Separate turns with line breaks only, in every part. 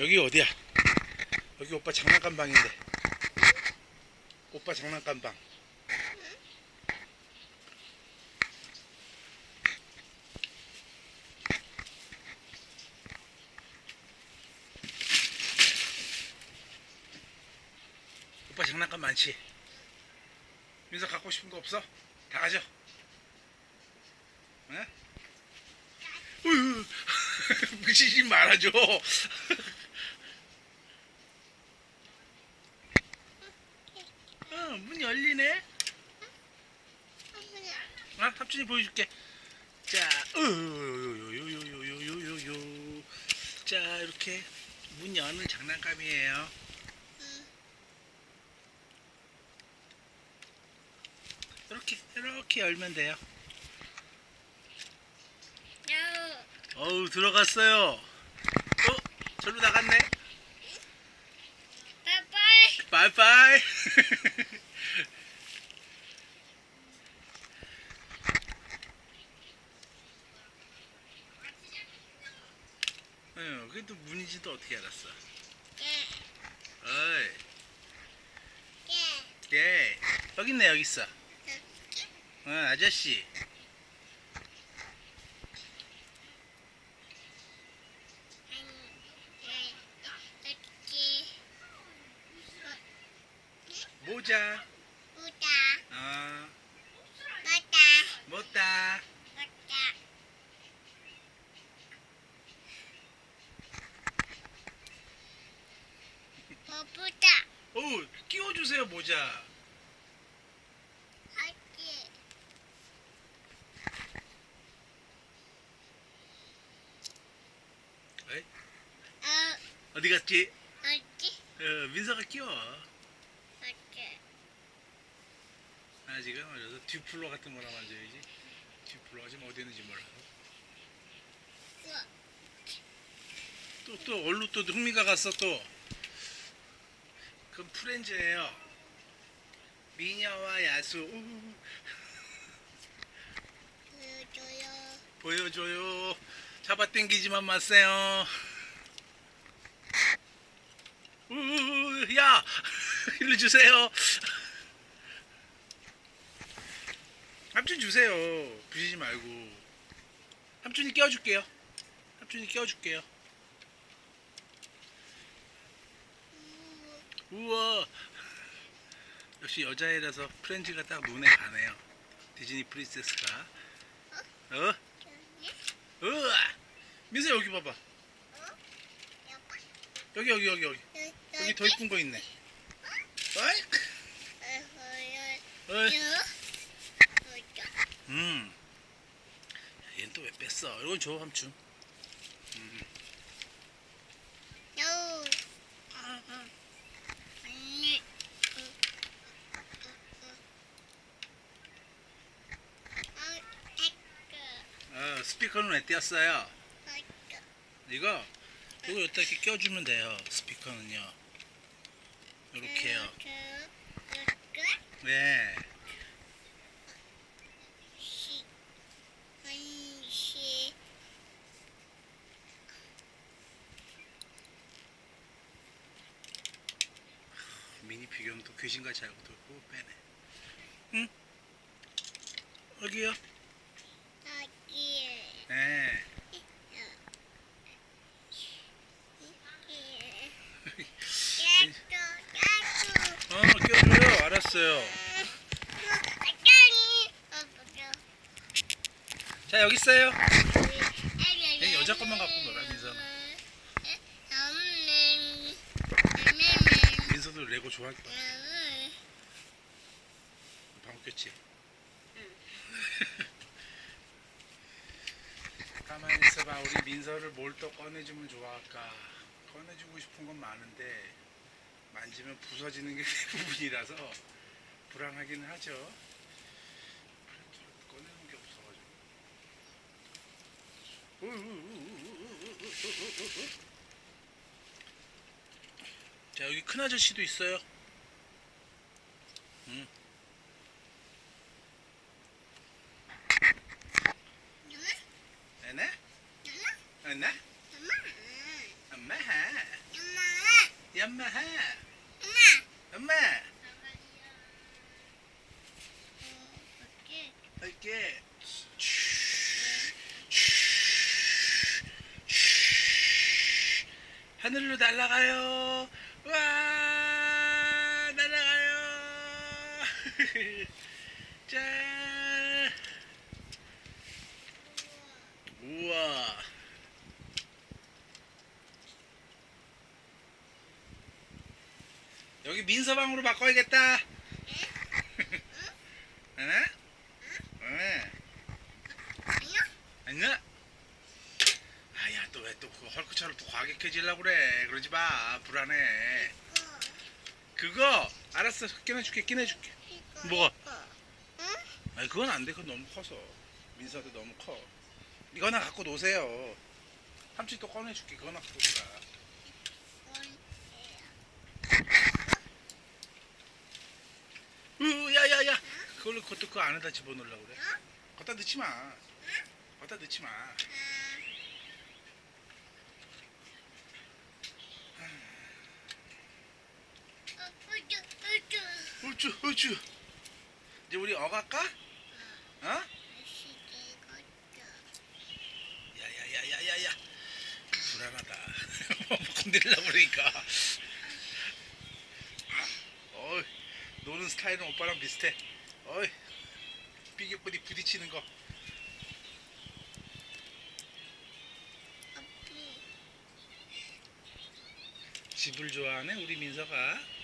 여기 어디야? 여기 오빠 장난감 방인데. 오빠 장난감 방. 오빠 장난감 많지? 민서 갖고 싶은 거 없어? 다 가져. 응? 으, 무시지 말아줘. 어, 문 열리네. 아, 삼촌이 보여줄게. 자, 요요요요요요요요. 자, 이렇게 문 여는 장난감이에요. 이렇게 이렇게 열면 돼요. 어우 들어갔어요. 어 절로 나갔네. 바이바이. 어, 그게 또 문인지도 어떻게 알았어? 어이, 예, 여기 있네 여기 있어. 어, 아저씨. 모자. 어, 못다. 오, 끼워주세요 모자. 에이, 어디 갔지? 어, 민서가 끼워. 아 지금 그래서 듀플러 같은 거나 만져야지. 듀플러가 지금 어디 있는지 몰라. 또 또 얼루 또 흥미가 갔어 또. 그건 프렌즈예요. 미녀와 야수. 우후. 보여줘요. 잡아당기지만 마세요. 우우, 야, 일로 주세요. 삼촌 주세요. 부시지 말고. 삼촌이 껴줄게요. 삼촌이 껴줄게요. 우와. 역시 여자애라서 프렌즈가 딱 눈에 가네요. 디즈니 프린세스가. 어? 우와. 민서 여기 봐봐. 여기 여기 여기 여기. 여기 더 이쁜 거 있네. 어이? 음. 얘는 또 왜 뺐어? 이건 줘 삼촌. 어, 스피커는 왜 떼었어요? 이거 이거 여기다 이렇게 껴주면 돼요. 스피커는요. 이렇게요. 네. 미니 피규어는 또 귀신같이 알고 들고 빼네. 응? 여기요. 네. 알았어요. 자, 여기 있어요. 얘 여자 것만 갖고 놀아, 민서는. 민서도 레고 좋아할 거야. 방금 꼈지? 가만히 있어봐. 우리 민서를 뭘 또 꺼내주면 좋아할까? 꺼내주고 싶은 건 많은데 만지면 부서지는 게 대부분이라서 불안하기는 하죠. 꺼내는 게 없어가지고. 자 여기 큰 아저씨도 있어요. 엄마? 엄마 해.
엄마.
엄마.
어, 어떻게?
할게. 하늘로 날아가요. 와 날아가요. 짠. 우와. 여기 민서방으로 바꿔야겠다. 응? 응.
아니야?
아니야? 아야 또왜또그 헐크처럼 또 과격해지려고 그래. 그러지 마. 불안해. 그거 알았어. 끼내줄게. 끼내줄게.
응?
아니 그건 안 돼. 그건 너무 커서. 민서한테 너무 커. 이거나 갖고 노세요. 삼촌 또 꺼내줄게. 그거나 갖고 놀아 으 야야야. 그걸로 그것도 그 안에다 집어넣으려고 그래. 갖다 넣지 마. 갖다 넣지 마 우쭈 우쭈. 이제 우리 어갈까? 어? 야야야야야야. 불안하다. 뭐 건드리려고 그러니까. 어이 노는 스타일은 오빠랑 비슷해. 어이 삐개뿌리 부딪히는 거. 집을 좋아하네 우리 민서가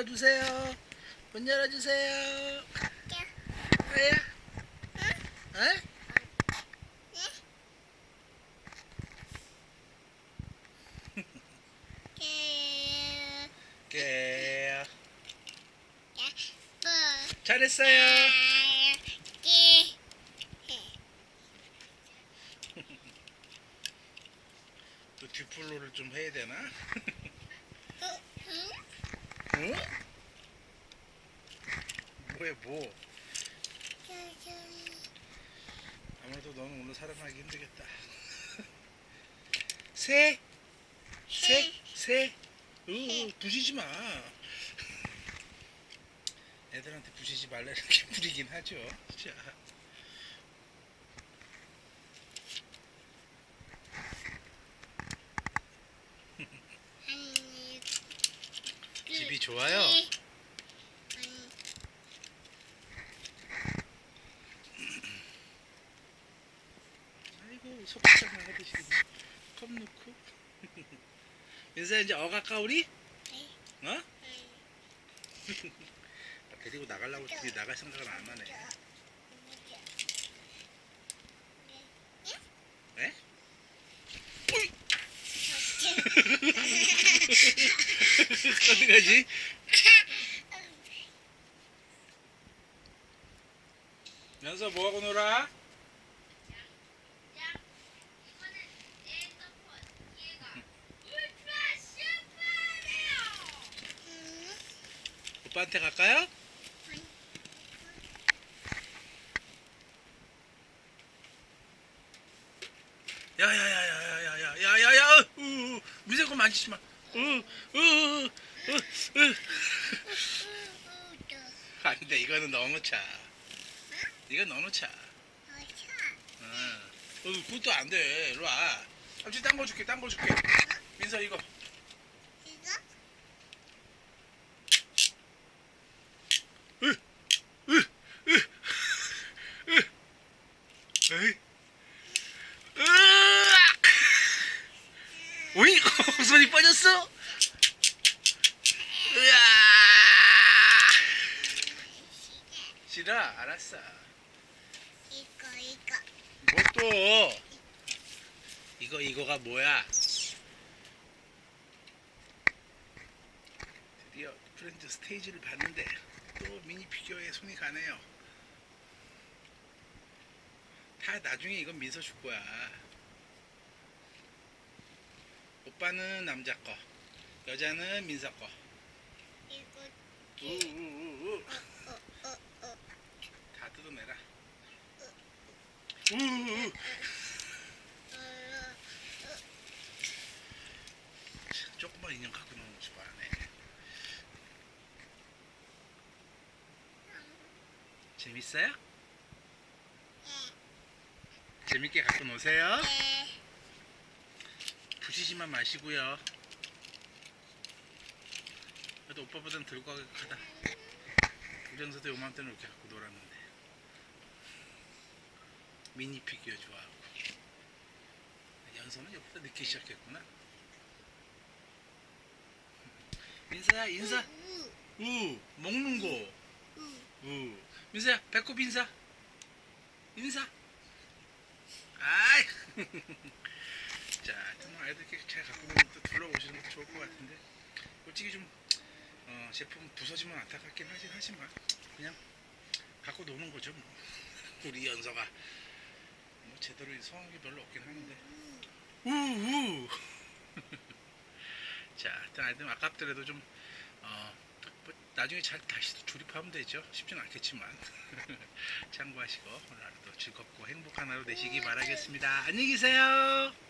열어주세요. 문 열어주세요. 아야. 어? 깨. 잘했어요. 또 뒷플로를 좀 해야 되나? 어? 뭐야 뭐? 아무래도 너는 오늘 살아나기 힘들겠다. 새, 새, 새. 으, 부시지 마. 애들한테 부시지 말라 이렇게 부리긴 하죠. 자. 집이 좋아요. 아이고 속상 나가듯이 컵 넣고. 민서 이제 어갈까 우리? 어? 데리고 나가려고 했더니 나갈 생각을 안 하네. 왜? 어디 가지? 연서 뭐하고 놀아? 오빠한테 갈까요? 야야야야야야야야야야 미세 거 만지지 마. 안돼 이거는 너무 차. 이건 너무 차. 응. 어, 그것도 안 돼. 이리 와. 삼촌 딴거 줄게. 딴 거 줄게. 민서 이거. 에이. 으악! 오이 손이 빠졌어. 으아! 싫어. 알았어. 뭐 또? 이거 이거가 뭐야? 드디어 프렌즈 스테이지를 봤는데 또 미니 피규어에 손이 가네요. 다 나중에 이건 민서 줄 거야. 오빠는 남자 거, 여자는 민서 거.
이거
우우우우. 다 뜯어내라. 우우우. 조그만 인형 갖고 노는 거 좋아하네. 재밌어요? 재밌게 갖고 노세요. 부시지만 마시고요. 그래도 오빠보단 덜 과격하다. 우정서도 요맘때는 이렇게 갖고 놀았는데. 미니 피규어 좋아하고. 연서는 여기다 늦게 시작했구나. 민서야 인사. 우 먹는 거. 우 민서야 배꼽 인사. 인사. 아이. 자, 아이들 이렇게 잘 갖고 또 둘러보시는 것도 좋을 것 같은데 솔직히 좀 어, 제품 부서지면 안타깝긴 하긴 하지만 그냥 갖고 노는 거죠 뭐. 우리 연서가. 뭐 제대로 게 별로 없긴 하는데. 우우! 자, 하여튼 아이들 아깝더라도 좀 어, 뭐 나중에 잘 다시 조립하면 되죠. 쉽진 않겠지만. 참고하시고 오늘 하루도 즐겁고 행복한 하루 되시기 바라겠습니다. 안녕히 계세요